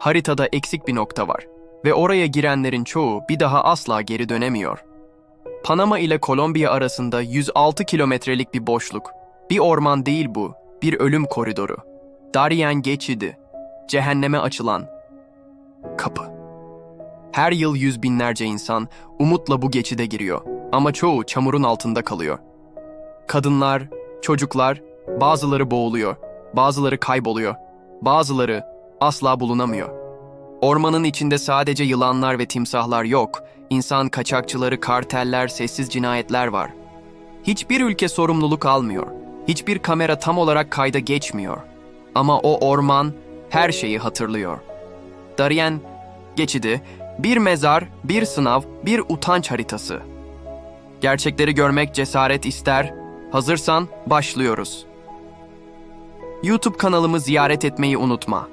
haritada eksik bir nokta var ve oraya girenlerin çoğu bir daha asla geri dönemiyor. Panama ile Kolombiya arasında 106 kilometrelik bir boşluk. Bir orman değil bu, bir ölüm koridoru. Darien geçidi, cehenneme açılan kapı. Her yıl yüz binlerce insan umutla bu geçide giriyor ama çoğu çamurun altında kalıyor. Kadınlar, çocuklar, bazıları boğuluyor, bazıları kayboluyor, bazıları asla bulunamıyor. Ormanın içinde sadece yılanlar ve timsahlar yok, insan kaçakçıları, karteller, sessiz cinayetler var. Hiçbir ülke sorumluluk almıyor, hiçbir kamera tam olarak kayda geçmiyor. Ama o orman her şeyi hatırlıyor. Darien geçidi, bir mezar, bir sınav, bir utanç haritası. Gerçekleri görmek cesaret ister. Hazırsan başlıyoruz. YouTube kanalımı ziyaret etmeyi unutma.